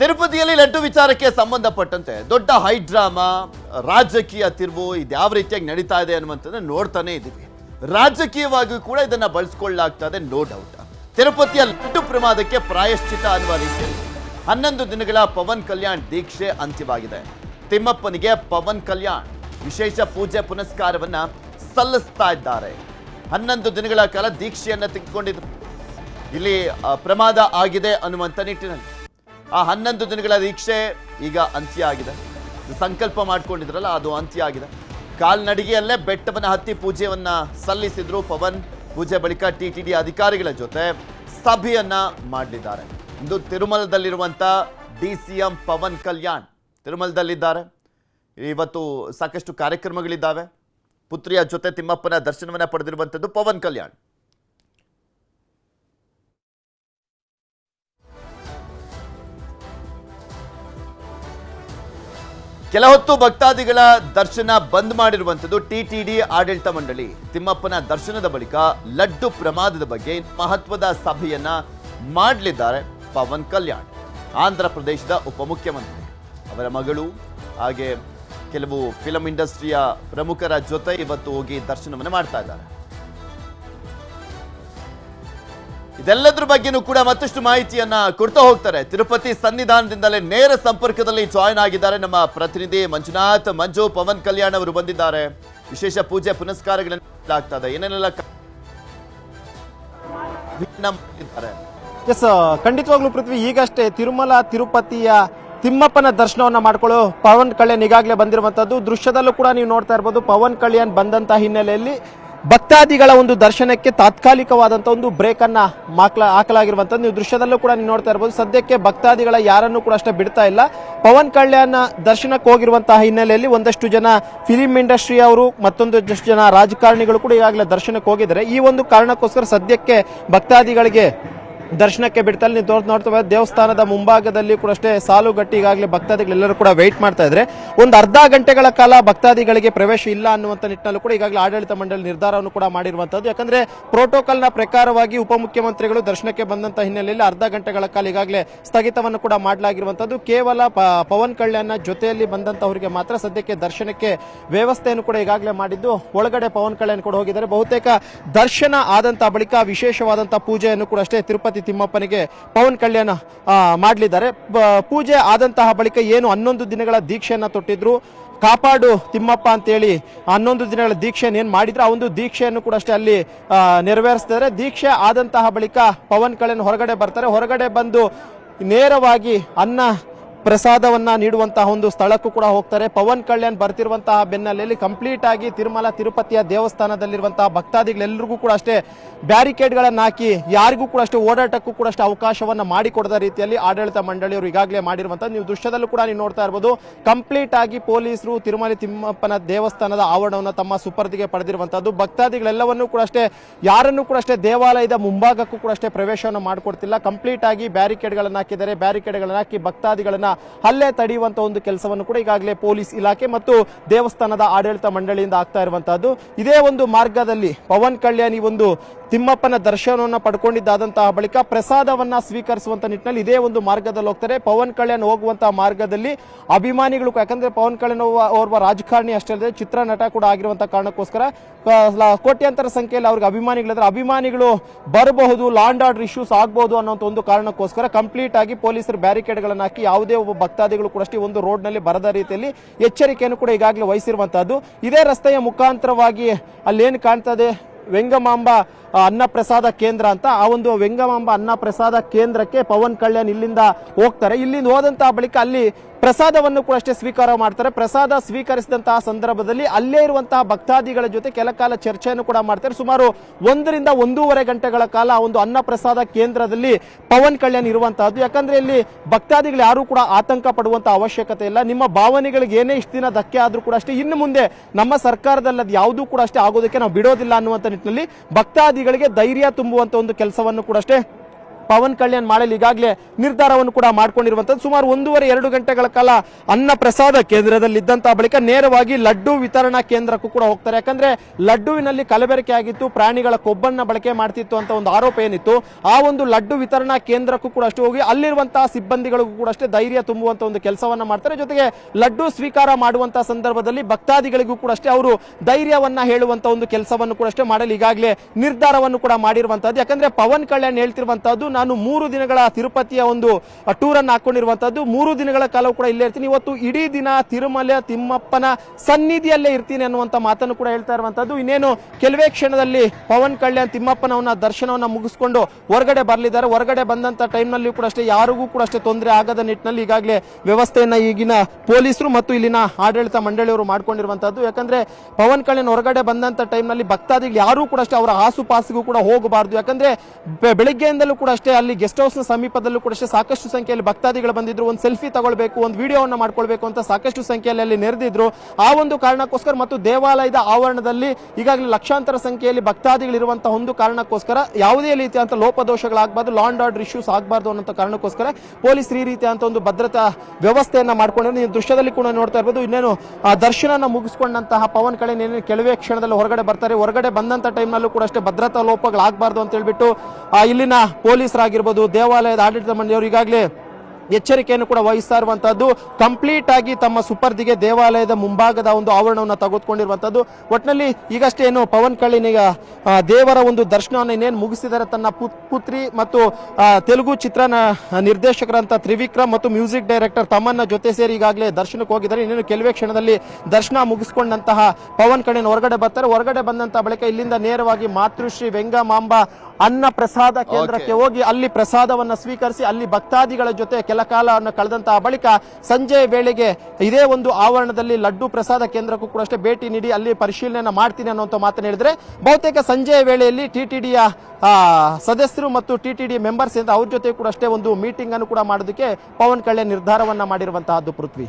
ತಿರುಪತಿಯಲ್ಲಿ ಲಡ್ಡು ವಿಚಾರಕ್ಕೆ ಸಂಬಂಧಪಟ್ಟಂತೆ ದೊಡ್ಡ ಹೈ ಡ್ರಾಮಾ, ರಾಜಕೀಯ ತಿರುವು ಇದ್ಯಾವ ರೀತಿಯಾಗಿ ನಡೀತಾ ಇದೆ ಅನ್ನುವಂಥದ್ದು ನೋಡ್ತಾನೆ ಇದ್ದೀವಿ. ರಾಜಕೀಯವಾಗಿಯೂ ಕೂಡ ಇದನ್ನ ಬಳಸ್ಕೊಳ್ಳಲಾಗ್ತಾ ಇದೆ ನೋ ಡೌಟ್ ತಿರುಪತಿಯ ಲಡ್ಡು ಪ್ರಮಾದಕ್ಕೆ ಪ್ರಾಯಶ್ಚಿತ ಅನ್ನುವ ರೀತಿಯಲ್ಲಿ ಹನ್ನೊಂದು ದಿನಗಳ ಪವನ್ ಕಲ್ಯಾಣ್ ದೀಕ್ಷೆ ಅಂತ್ಯವಾಗಿದೆ. ತಿಮ್ಮಪ್ಪನಿಗೆ ಪವನ್ ಕಲ್ಯಾಣ್ ವಿಶೇಷ ಪೂಜೆ ಪುನಸ್ಕಾರವನ್ನ ಸಲ್ಲಿಸ್ತಾ ಇದ್ದಾರೆ. ಹನ್ನೊಂದು ದಿನಗಳ ಕಾಲ ದೀಕ್ಷೆಯನ್ನ ತೆಗೆದುಕೊಂಡಿದ್ರು ಇಲ್ಲಿ ಪ್ರಮಾದ ಆಗಿದೆ ಅನ್ನುವಂಥ ನಿಟ್ಟಿನಲ್ಲಿ. ಆ ಹನ್ನೊಂದು ದಿನಗಳ ದೀಕ್ಷೆ ಈಗ ಅಂತ್ಯ ಆಗಿದೆ ಸಂಕಲ್ಪ ಮಾಡ್ಕೊಂಡಿದ್ರಲ್ಲ, ಅದು ಅಂತ್ಯ ಆಗಿದೆ ಕಾಲ್ನಡಿಗೆಯಲ್ಲೇ ಬೆಟ್ಟವನ್ನು ಹತ್ತಿ ಪೂಜೆಯನ್ನ ಸಲ್ಲಿಸಿದ್ರು ಪವನ್. ಪೂಜೆ ಬಳಿಕ ಟಿ ಟಿ ಡಿ ಅಧಿಕಾರಿಗಳ ಜೊತೆ ಸಭೆಯನ್ನ ಮಾಡಲಿದ್ದಾರೆ. ಇಂದು ತಿರುಮಲದಲ್ಲಿರುವಂಥ D C M Pawan Kalyan ತಿರುಮಲದಲ್ಲಿದ್ದಾರೆ. ಇವತ್ತು ಸಾಕಷ್ಟು ಕಾರ್ಯಕ್ರಮಗಳಿದ್ದಾವೆ. ಪುತ್ರಿಯ ಜೊತೆ ತಿಮ್ಮಪ್ಪನ ದರ್ಶನವನ್ನ ಪಡೆದಿರುವಂಥದ್ದು ಪವನ್ ಕಲ್ಯಾಣ್. ಕೆಲ ಹೊತ್ತು ಭಕ್ತಾದಿಗಳ ದರ್ಶನ ಬಂದ್ ಮಾಡಿರುವಂಥದ್ದು ಟಿ ಟಿ ಡಿ ಆಡಳಿತ ಮಂಡಳಿ. ತಿಮ್ಮಪ್ಪನ ದರ್ಶನದ ಬಳಿಕ ಲಡ್ಡು ಪ್ರಮಾದದ ಬಗ್ಗೆ ಮಹತ್ವದ ಸಭೆಯನ್ನ ಮಾಡಲಿದ್ದಾರೆ ಪವನ್ ಕಲ್ಯಾಣ್, ಆಂಧ್ರ ಪ್ರದೇಶದ ಉಪಮುಖ್ಯಮಂತ್ರಿ ಅವರ ಮಗಳು ಹಾಗೆ ಕೆಲವು ಫಿಲಂ ಇಂಡಸ್ಟ್ರಿಯ ಪ್ರಮುಖರ ಜೊತೆ ಇವತ್ತು ಹೋಗಿ ದರ್ಶನವನ್ನು ಮಾಡ್ತಾ ಇದ್ದಾರೆ. ಇದೆಲ್ಲದ್ರ ಬಗ್ಗೆನೂ ಕೂಡ ಮತ್ತಷ್ಟು ಮಾಹಿತಿಯನ್ನ ಕೊಡ್ತಾ ಹೋಗ್ತಾರೆ. ತಿರುಪತಿ ಸನ್ನಿಧಾನದಿಂದಲೇ ನೇರ ಸಂಪರ್ಕದಲ್ಲಿ ಜಾಯ್ನ್ ಆಗಿದ್ದಾರೆ ನಮ್ಮ ಪ್ರತಿನಿಧಿ ಮಂಜುನಾಥ್, ಮಂಜು, ಪವನ್ ಕಲ್ಯಾಣ್ ಅವರು ಬಂದಿದ್ದಾರೆ. ವಿಶೇಷ ಪೂಜೆ ಪುನಸ್ಕಾರಗಳನ್ನು ಆಗ್ತಾ ಇದೆ ಏನೇನೆಲ್ಲ ಎಸ್ ಖಂಡಿತವಾಗ್ಲೂ ಪೃಥ್ವಿ, ಈಗಷ್ಟೇ ತಿರುಮಲ, ತಿರುಪತಿಯ ತಿಮ್ಮಪ್ಪನ ದರ್ಶನವನ್ನ ಮಾಡ್ಕೊಳ್ಳೋ ಪವನ್ ಕಲ್ಯಾಣ್ ಈಗಾಗಲೇ ಬಂದಿರುವಂತದ್ದು. ದೃಶ್ಯದಲ್ಲೂ ಕೂಡ ನೀವು ನೋಡ್ತಾ ಇರ್ಬೋದು, ಪವನ್ ಕಲ್ಯಾಣ್ ಬಂದಂತ ಹಿನ್ನೆಲೆಯಲ್ಲಿ ಭಕ್ತಾದಿಗಳ ಒಂದು ದರ್ಶನಕ್ಕೆ ತಾತ್ಕಾಲಿಕವಾದಂಥ ಒಂದು ಬ್ರೇಕ್ ಅನ್ನ ಮಾಕ್ಲ, ಹಾಕಲಾಗಿರುವಂತದ್ದು ನೀವು ದೃಶ್ಯದಲ್ಲೂ ಕೂಡ ನೀವು ನೋಡ್ತಾ ಇರ್ಬೋದು. ಸದ್ಯಕ್ಕೆ ಭಕ್ತಾದಿಗಳ ಯಾರನ್ನೂ ಕೂಡ ಅಷ್ಟೇ ಬಿಡ್ತಾ ಇಲ್ಲ. ಪವನ್ ಕಲ್ಯಾಣ್ ದರ್ಶನಕ್ಕೆ ಹೋಗಿರುವಂತಹ ಹಿನ್ನೆಲೆಯಲ್ಲಿ ಒಂದಷ್ಟು ಜನ ಫಿಲಿಂ ಇಂಡಸ್ಟ್ರಿ ಅವರು ಮತ್ತೊಂದು ಜನ ರಾಜಕಾರಣಿಗಳು ಕೂಡ ಈಗಾಗಲೇ ದರ್ಶನಕ್ಕೆ ಹೋಗಿದ್ದಾರೆ. ಈ ಒಂದು ಕಾರಣಕ್ಕೋಸ್ಕರ ಸದ್ಯಕ್ಕೆ ಭಕ್ತಾದಿಗಳಿಗೆ ದರ್ಶನಕ್ಕೆ ಬಿಡ್ತಲ್ಲಿ ನೀವು ತೋರ್- ನೋಡ್ತಾ ದೇವಸ್ಥಾನದ ಮುಂಭಾಗದಲ್ಲಿ ಕೂಡ ಅಷ್ಟೇ ಸಾಲುಗಟ್ಟಿ ಈಗಾಗಲೇ ಭಕ್ತಾದಿಗಳೆಲ್ಲರೂ ಕೂಡ ವೆಯ್ಟ್ ಮಾಡ್ತಾ ಇದ್ರೆ. ಒಂದು ಅರ್ಧ ಗಂಟೆಗಳ ಕಾಲ ಭಕ್ತಾದಿಗಳಿಗೆ ಪ್ರವೇಶ ಇಲ್ಲ ಅನ್ನುವಂಥ ನಿಟ್ಟಿನಲ್ಲೂ ಕೂಡ ಈಗಾಗಲೇ ಆಡಳಿತ ಮಂಡಳಿ ನಿರ್ಧಾರವನ್ನು ಕೂಡ ಮಾಡಿರುವಂತದ್ದು ಯಾಕಂದ್ರೆ ಪ್ರೋಟೋಕಾಲ್ನ ಪ್ರಕಾರವಾಗಿ ಉಪಮುಖ್ಯಮಂತ್ರಿಗಳು ದರ್ಶನಕ್ಕೆ ಬಂದಂತ ಹಿನ್ನೆಲೆಯಲ್ಲಿ ಅರ್ಧ ಗಂಟೆಗಳ ಕಾಲ ಈಗಾಗಲೇ ಸ್ಥಗಿತವನ್ನು ಕೂಡ ಮಾಡಲಾಗಿರುವಂತದ್ದು ಕೇವಲ ಪವನ್ ಕಲ್ಯಾಣ ಜೊತೆಯಲ್ಲಿ ಬಂದಂತವರಿಗೆ ಮಾತ್ರ ಸದ್ಯಕ್ಕೆ ದರ್ಶನಕ್ಕೆ ವ್ಯವಸ್ಥೆಯನ್ನು ಕೂಡ ಈಗಾಗಲೇ ಮಾಡಿದ್ದು. ಒಳಗಡೆ ಪವನ್ ಕಲ್ಯಾಣ್ ಕೂಡ ಹೋಗಿದ್ದಾರೆ. ಬಹುತೇಕ ದರ್ಶನ ಆದಂತಹ ಬಳಿಕ ವಿಶೇಷವಾದಂತಹ ಪೂಜೆಯನ್ನು ಕೂಡ ಅಷ್ಟೇ ತಿರುಪತಿ ತಿಮ್ಮಪ್ಪನಿಗೆ ಪವನ್ ಕಲ್ಯಾಣ ಮಾಡಲಿದ್ದಾರೆ. ಪೂಜೆ ಆದಂತಹ ಬಳಿಕ ಏನು ಹನ್ನೊಂದು ದಿನಗಳ ದೀಕ್ಷೆಯನ್ನು ತೊಟ್ಟಿದ್ರು. ಕಾಪಾಡು ತಿಮ್ಮಪ್ಪ ಅಂತೇಳಿ ಹನ್ನೊಂದು ದಿನಗಳ ದೀಕ್ಷೆಯನ್ನು ಏನು ಮಾಡಿದ್ರು. ಆ ಒಂದು ದೀಕ್ಷೆಯನ್ನು ಕೂಡ ಅಷ್ಟೇ ಅಲ್ಲಿ ನೆರವೇರಿಸ್ತಾರೆ ದೀಕ್ಷೆ ಆದಂತಹ ಬಳಿಕ ಪವನ್ ಕಲ್ಯಾಣ್ ಹೊರಗಡೆ ಬರ್ತಾರೆ. ಹೊರಗಡೆ ಬಂದು ನೇರವಾಗಿ ಅನ್ನ ಪ್ರಸಾದವನ್ನ ನೀಡುವಂತಹ ಒಂದು ಸ್ಥಳಕ್ಕೂ ಕೂಡ ಹೋಗ್ತಾರೆ. ಪವನ್ ಕಲ್ಯಾಣ್ ಬರ್ತಿರುವಂತಹ ಬೆನ್ನಲೆಯಲ್ಲಿ ಕಂಪ್ಲೀಟ್ ಆಗಿ ತಿರುಮಲ, ತಿರುಪತಿಯ ದೇವಸ್ಥಾನದಲ್ಲಿರುವಂತಹ ಭಕ್ತಾದಿಗಳೆಲ್ಲರಿಗೂ ಕೂಡ ಅಷ್ಟೇ ಬ್ಯಾರಿಕೇಡ್ಗಳನ್ನು ಹಾಕಿ ಯಾರಿಗೂ ಕೂಡ ಅಷ್ಟೇ ಓಡಾಟಕ್ಕೂ ಕೂಡ ಅಷ್ಟೇ ಅವಕಾಶವನ್ನ ಮಾಡಿಕೊಡದ ರೀತಿಯಲ್ಲಿ ಆಡಳಿತ ಮಂಡಳಿಯವರು ಈಗಾಗಲೇ ಮಾಡಿರುವಂತಹ ನೀವು ದೃಶ್ಯದಲ್ಲೂ ಕೂಡ ನೀವು ನೋಡ್ತಾ ಇರಬಹುದು ಕಂಪ್ಲೀಟ್ ಆಗಿ ಪೊಲೀಸರು ತಿರುಮಲ ತಿಮ್ಮಪ್ಪನ ದೇವಸ್ಥಾನದ ಆವರಣವನ್ನು ತಮ್ಮ ಸುಪರ್ದಿಗೆ ಪಡೆದಿರುವಂತಹದ್ದು ಭಕ್ತಾದಿಗಳೆಲ್ಲವನ್ನೂ ಕೂಡ ಅಷ್ಟೇ ಯಾರನ್ನು ಕೂಡ ಅಷ್ಟೇ ದೇವಾಲಯದ ಮುಂಭಾಗಕ್ಕೂ ಕೂಡ ಅಷ್ಟೇ ಪ್ರವೇಶವನ್ನು ಮಾಡಿಕೊಡ್ತಿಲ್ಲ. ಕಂಪ್ಲೀಟ್ ಆಗಿ ಬ್ಯಾರಿಕೇಡ್ಗಳನ್ನು ಹಾಕಿದ್ದಾರೆ. ಬ್ಯಾರಿಕೇಡ್ಗಳನ್ನು ಹಾಕಿ ಭಕ್ತಾದಿಗಳನ್ನ ಹಲ್ಲೆ ತಡೆಯುವಂತ ಒಂದು ಕೆಲಸವನ್ನು ಕೂಡ ಈಗಾಗಲೇ ಪೊಲೀಸ್ ಇಲಾಖೆ ಮತ್ತು ದೇವಸ್ಥಾನದ ಆಡಳಿತ ಮಂಡಳಿಯಿಂದ ಆಗ್ತಾ ಇರುವಂತಹದ್ದು. ಇದೇ ಒಂದು ಮಾರ್ಗದಲ್ಲಿ ಪವನ್ ಕಲ್ಯಾಣ್ ಈ ಒಂದು ತಿಮ್ಮಪ್ಪನ ದರ್ಶನವನ್ನು ಪಡ್ಕೊಂಡಿದ್ದಾದಂತಹ ಬಳಿಕ ಪ್ರಸಾದವನ್ನ ಸ್ವೀಕರಿಸುವಂತ ನಿಟ್ಟಿನಲ್ಲಿ ಇದೇ ಒಂದು ಮಾರ್ಗದಲ್ಲಿ ಹೋಗ್ತಾರೆ. ಪವನ್ ಕಲ್ಯಾಣ್ ಹೋಗುವಂತಹ ಮಾರ್ಗದಲ್ಲಿ ಅಭಿಮಾನಿಗಳು ಯಾಕಂದ್ರೆ ಪವನ್ ಕಲ್ಯಾಣ್ ಓರ್ವ- ರಾಜಕಾರಣಿ ಅಷ್ಟೇ ಅಲ್ಲದೆ ಚಿತ್ರನಟ ಕೂಡ ಆಗಿರುವಂತಹ ಕಾರಣಕ್ಕೋಸ್ಕರ ಕೋಟ್ಯಾಂತರ ಸಂಖ್ಯೆಯಲ್ಲಿ ಅವ್ರಿಗೆ ಅಭಿಮಾನಿಗಳಿದ್ರೆ ಅಭಿಮಾನಿಗಳು ಬರಬಹುದು ಲ್ಯಾಂಡ್ ಆರ್ಡರ್ ಇಶ್ಯೂಸ್ ಆಗಬಹುದು ಅನ್ನೋಂಥ ಒಂದು ಕಾರಣಕ್ಕೋಸ್ಕರ ಕಂಪ್ಲೀಟ್ ಆಗಿ ಪೊಲೀಸರು ಬ್ಯಾರಿಕೇಡ್ಗಳನ್ನು ಹಾಕಿ ಯಾವುದೇ ಒಬ್ಬ ಭಕ್ತಾದಿಗಳು ಕೂಡ ಅಷ್ಟೇ ಒಂದು ರೋಡ್ನಲ್ಲಿ ಬರದ ರೀತಿಯಲ್ಲಿ ಎಚ್ಚರಿಕೆಯನ್ನು ಕೂಡ ಈಗಾಗಲೇ ವಹಿಸಿರುವಂತಹದ್ದು. ಇದೇ ರಸ್ತೆಯ ಮುಖಾಂತರವಾಗಿ ಅಲ್ಲೇನು ಕಾಣ್ತದೆ? ವೆಂಗಮಾಂಬ ಆ, ಅನ್ನ ಪ್ರಸಾದ ಕೇಂದ್ರ ಅಂತ ಆ ಒಂದು ವೆಂಗಮಾಂಬ ಅನ್ನ ಪ್ರಸಾದ ಕೇಂದ್ರಕ್ಕೆ ಪವನ್ ಕಲ್ಯಾಣ್ ಇಲ್ಲಿಂದ ಹೋಗ್ತಾರೆ. ಇಲ್ಲಿಂದ ಹೋದಂತಹ ಬಳಿಕ ಅಲ್ಲಿ ಪ್ರಸಾದವನ್ನು ಕೂಡ ಅಷ್ಟೇ ಸ್ವೀಕಾರ ಮಾಡ್ತಾರೆ. ಪ್ರಸಾದ ಸ್ವೀಕರಿಸಿದಂತಹ ಸಂದರ್ಭದಲ್ಲಿ ಅಲ್ಲೇ ಇರುವಂತಹ ಭಕ್ತಾದಿಗಳ ಜೊತೆ ಕೆಲ ಕಾಲ ಚರ್ಚೆಯನ್ನು ಕೂಡ ಮಾಡ್ತಾರೆ. ಸುಮಾರು ಒಂದರಿಂದ ಒಂದೂವರೆ ಗಂಟೆಗಳ ಕಾಲ ಒಂದು ಅನ್ನ ಪ್ರಸಾದ ಕೇಂದ್ರದಲ್ಲಿ ಪವನ್ ಕಲ್ಯಾಣ್ ಇರುವಂತಹದ್ದು. ಯಾಕಂದ್ರೆ ಇಲ್ಲಿ ಭಕ್ತಾದಿಗಳು ಯಾರು ಕೂಡ ಆತಂಕ ಪಡುವಂತಹ ಅವಶ್ಯಕತೆ ಇಲ್ಲ. ನಿಮ್ಮ ಭಾವನೆಗಳಿಗೆ ಏನೇ ಇಷ್ಟು ದಿನ ಧಕ್ಕೆ ಆದ್ರೂ ಕೂಡ ಅಷ್ಟೇ ಇನ್ನು ಮುಂದೆ ನಮ್ಮ ಸರ್ಕಾರದಲ್ಲಿ ಅದು ಯಾವುದೂ ಕೂಡ ಅಷ್ಟೇ ಆಗೋದಕ್ಕೆ ನಾವು ಬಿಡೋದಿಲ್ಲ ಅನ್ನುವಂತ ನಿಟ್ಟಿನಲ್ಲಿ ಭಕ್ತಾದಿಗಳಿಗೆ ಧೈರ್ಯ ತುಂಬುವಂತ ಒಂದು ಕೆಲಸವನ್ನು ಕೂಡ ಅಷ್ಟೇ ಪವನ್ ಕಲ್ಯಾಣ್ ಮಾಡಲು ಈಗಾಗಲೇ ನಿರ್ಧಾರವನ್ನು ಕೂಡ ಮಾಡ್ಕೊಂಡಿರುವಂತದ್ದು ಸುಮಾರು ಒಂದೂವರೆ, ಎರಡು ಗಂಟೆಗಳ ಕಾಲ ಅನ್ನ ಪ್ರಸಾದ ಕೇಂದ್ರದಲ್ಲಿ ಇದ್ದಂತಹ ಬಳಿಕ ನೇರವಾಗಿ ಲಡ್ಡು ವಿತರಣಾ ಕೇಂದ್ರಕ್ಕೂ ಕೂಡ ಹೋಗ್ತಾರೆ. ಯಾಕಂದ್ರೆ ಲಡ್ಡುವಿನಲ್ಲಿ ಕಲಬೆರಕೆ ಆಗಿತ್ತು, ಪ್ರಾಣಿಗಳ ಕೊಬ್ಬನ್ನ ಬಳಕೆ ಮಾಡ್ತಿತ್ತು ಅಂತ ಒಂದು ಆರೋಪ ಏನಿತ್ತು, ಆ ಒಂದು ಲಡ್ಡು ವಿತರಣಾ ಕೇಂದ್ರಕ್ಕೂ ಕೂಡ ಅಷ್ಟೇ ಹೋಗಿ ಅಲ್ಲಿರುವಂತಹ ಸಿಬ್ಬಂದಿಗಳಿಗೂ ಕೂಡ ಅಷ್ಟೇ ಧೈರ್ಯ ತುಂಬುವಂತ ಒಂದು ಕೆಲಸವನ್ನ ಮಾಡ್ತಾರೆ. ಜೊತೆಗೆ ಲಡ್ಡು ಸ್ವೀಕಾರ ಮಾಡುವಂತಹ ಸಂದರ್ಭದಲ್ಲಿ ಭಕ್ತಾದಿಗಳಿಗೂ ಕೂಡ ಅಷ್ಟೇ ಅವರು ಧೈರ್ಯವನ್ನ ಹೇಳುವಂತ ಒಂದು ಕೆಲಸವನ್ನು ಕೂಡ ಅಷ್ಟೇ ಮಾಡಲು ಈಗಾಗಲೇ ನಿರ್ಧಾರವನ್ನು ಕೂಡ ಮಾಡಿರುವಂತಹದ್ದು. ಯಾಕಂದ್ರೆ ಪವನ್ ಕಲ್ಯಾಣ್ ಹೇಳ್ತಿರುವಂತಹದ್ದು ನಾನು ಮೂರು ದಿನಗಳ ತಿರುಪತಿಯ ಒಂದು ಟೂರನ್ನು ಅನ್ನು ಹಾಕೊಂಡಿರುವಂತದ್ದು ಮೂರು ದಿನಗಳ ಕಾಲ ಕೂಡ ಇಲ್ಲೇ ಇರ್ತೀನಿ. ಇವತ್ತು ಇಡೀ ದಿನ ತಿರುಮಲ, ತಿಮ್ಮಪ್ಪನ ಸನ್ನಿಧಿಯಲ್ಲೇ ಇರ್ತೀನಿ ಅನ್ನುವಂತ ಮಾತನ್ನು ಕೂಡ ಹೇಳ್ತಾ ಇರುವಂತದ್ದು ಇನ್ನೇನು, ಕೆಲವೇ ಕ್ಷಣದಲ್ಲಿ ಪವನ್ ಕಲ್ಯಾಣ್ ತಿಮ್ಮಪ್ಪನವನ್ನ ದರ್ಶನವನ್ನ ಮುಗಿಸ್ಕೊಂಡು ಹೊರಗಡೆ ಬರಲಿದ್ದಾರೆ. ಹೊರಗಡೆ ಬಂದಂತ ಟೈಮ್ನಲ್ಲಿ ಕೂಡ ಅಷ್ಟೇ, ಯಾರಿಗೂ ಕೂಡ ಅಷ್ಟೇ ತೊಂದರೆ ಆಗದ ನಿಟ್ಟಿನಲ್ಲಿ ಈಗಾಗಲೇ ವ್ಯವಸ್ಥೆಯನ್ನು ಈಗಿನ ಪೊಲೀಸರು ಮತ್ತು ಇಲ್ಲಿನ ಆಡಳಿತ ಮಂಡಳಿಯವರು ಮಾಡ್ಕೊಂಡಿರುವಂತದ್ದು ಯಾಕಂದ್ರೆ ಪವನ್ ಕಲ್ಯಾಣ್ ಹೊರಗಡೆ ಬಂದಂತ ಟೈಮ್ನಲ್ಲಿ ಭಕ್ತಾದಿಗಳು ಯಾರೂ ಕೂಡ ಅಷ್ಟೇ, ಅವರ ಆಸುಪಾಸಿಗೂ ಕೂಡ ಹೋಗಬಾರ್ದು. ಯಾಕಂದ್ರೆ ಬೆಳಿಗ್ಗೆಯಿಂದಲೂ ಕೂಡ ಅಷ್ಟೇ ಅಲ್ಲಿ ಗೆಸ್ಟ್ ಹೌಸ್ನ ಸಮೀಪದಲ್ಲೂ ಕೂಡ ಅಷ್ಟೇ ಸಾಕಷ್ಟು ಸಂಖ್ಯೆಯಲ್ಲಿ ಭಕ್ತಾದಿಗಳು ಬಂದಿದ್ರು. ಒಂದು ಸೆಲ್ಫಿ ತಗೊಳ್ಬೇಕು, ಒಂದು ವಿಡಿಯೋವನ್ನು ಮಾಡ್ಕೊಳ್ಬೇಕು ಅಂತ ಸಾಕಷ್ಟು ಸಂಖ್ಯೆಯಲ್ಲಿ ಅಲ್ಲಿ ನೆರೆದಿದ್ರು. ಆ ಒಂದು ಕಾರಣಕ್ಕೋಸ್ಕರ ಮತ್ತು ದೇವಾಲಯದ ಆವರಣದಲ್ಲಿ ಈಗಾಗಲೇ ಲಕ್ಷಾಂತರ ಸಂಖ್ಯೆಯಲ್ಲಿ ಭಕ್ತಾದಿಗಳಿರುವಂತಹ ಒಂದು ಕಾರಣಕ್ಕೋಸ್ಕರ ಯಾವುದೇ ರೀತಿಯಂತ ಲೋಪದೋಷಗಳಾಗಬಾರ್ದು ಲಾಂಡ್ ಆರ್ಡರ್ ಇಶ್ಯೂಸ್ ಆಗಬಾರ್ದು ಅನ್ನೋ ಕಾರಣಕ್ಕೋಸ್ಕರ ಪೊಲೀಸ್ ಈ ರೀತಿಯಂತ ಒಂದು ಭದ್ರತಾ ವ್ಯವಸ್ಥೆಯನ್ನ ಮಾಡ್ಕೊಂಡಿರೋ ನೀವು ದೃಶ್ಯದಲ್ಲಿ ಕೂಡ ನೋಡ್ತಾ ಇರ್ಬೋದು. ಇನ್ನೇನು, ಆ, ದರ್ಶನನ ಮುಗಿಸ್ಕೊಂಡಂತಹ ಪವನ್ ಕಳೆ ಕೆಲವೇ ಕ್ಷಣದಲ್ಲಿ ಹೊರಗಡೆ ಬರ್ತಾರೆ. ಹೊರಗಡೆ ಬಂದಂತ ಟೈಮ್ನಲ್ಲೂ ಕೂಡ ಅಷ್ಟೇ ಭದ್ರತಾ ಲೋಪಗಳಾಗಬಾರ್ದು ಅಂತ ಹೇಳ್ಬಿಟ್ಟು ಇಲ್ಲಿನ ಇಲ್ಲಿನ ಪೊಲೀಸರಾಗಿರ್ಬೋದು ದೇವಾಲಯದ ಆಡಳಿತ ಮಂಡಳಿಯವರು ಈಗಾಗಲೇ ಎಚ್ಚರಿಕೆಯನ್ನು ಕೂಡ ವಹಿಸ್ತಾ ಇರುವಂತಹದ್ದು ಕಂಪ್ಲೀಟ್ ಆಗಿ ತಮ್ಮ ಸುಪರ್ದಿಗೆ ದೇವಾಲಯದ ಮುಂಭಾಗದ ಒಂದು ಆವರಣವನ್ನು ತೆಗೆದುಕೊಂಡಿರುವಂತದ್ದು ಒಟ್ಟಿನಲ್ಲಿ ಈಗಷ್ಟೇ ಏನು ಪವನ್ ಕಳ್ಳಿನಿಗ ದೇವರ ಒಂದು ದರ್ಶನವನ್ನು ಇನ್ನೇನು ಮುಗಿಸಿದ್ದಾರೆ ತನ್ನ ಪುತ್- ಪುತ್ರಿ ಮತ್ತು ತೆಲುಗು ಚಿತ್ರ ನಿರ್ದೇಶಕರಂತ ತ್ರಿವಿಕ್ರಮ್ ಮತ್ತು ಮ್ಯೂಸಿಕ್ ಡೈರೆಕ್ಟರ್ ತಮ್ಮನ್ನ ಜೊತೆ ಸೇರಿ ಈಗಾಗಲೇ ದರ್ಶನಕ್ಕೆ ಹೋಗಿದ್ದಾರೆ. ಇನ್ನೇನು ಕೆಲವೇ ಕ್ಷಣದಲ್ಲಿ ದರ್ಶನ ಮುಗಿಸಿಕೊಂಡಂತಹ ಪವನ್ ಕಳ್ಳಿನ ಹೊರಗಡೆ ಬರ್ತಾರೆ. ಹೊರಗಡೆ ಬಂದಂತಹ ಬಳಿಕ ಇಲ್ಲಿಂದ ನೇರವಾಗಿ ಮಾತೃಶ್ರೀ ವೆಂಗಮಾಂಬ ಅನ್ನ ಪ್ರಸಾದ ಕೇಂದ್ರಕ್ಕೆ ಹೋಗಿ ಅಲ್ಲಿ ಪ್ರಸಾದವನ್ನ ಸ್ವೀಕರಿಸಿ ಅಲ್ಲಿ ಭಕ್ತಾದಿಗಳ ಜೊತೆ ಕೆಲ ಕಾಲವನ್ನು ಕಳೆದಂತಹ ಬಳಿಕ ಸಂಜೆ ವೇಳೆಗೆ ಇದೇ ಒಂದು ಆವರಣದಲ್ಲಿ ಲಡ್ಡು ಪ್ರಸಾದ ಕೇಂದ್ರಕ್ಕೂ ಕೂಡ ಅಷ್ಟೇ ಭೇಟಿ ನೀಡಿ ಅಲ್ಲಿ ಪರಿಶೀಲನೆ ಮಾಡ್ತೀನಿ ಅನ್ನುವಂಥ ಮಾತನ್ನು ಹೇಳಿದ್ರೆ ಬಹುತೇಕ ಸಂಜೆಯ ವೇಳೆಯಲ್ಲಿ ಟಿಟಿಡಿಯ ಟಿ ಡಿಯ ಸದಸ್ಯರು ಮತ್ತು ಟಿ ಟಿ ಡಿ ಮೆಂಬರ್ಸ್ ಅಂತ ಅವ್ರ ಜೊತೆ ಕೂಡ ಅಷ್ಟೇ ಒಂದು ಮೀಟಿಂಗ್ ಅನ್ನು ಕೂಡ ಮಾಡೋದಕ್ಕೆ ಪವನ್ ಕಲ್ಯಾಣ್ ನಿರ್ಧಾರವನ್ನ ಮಾಡಿರುವಂತಹದ್ದು ಪೃಥ್ವಿ.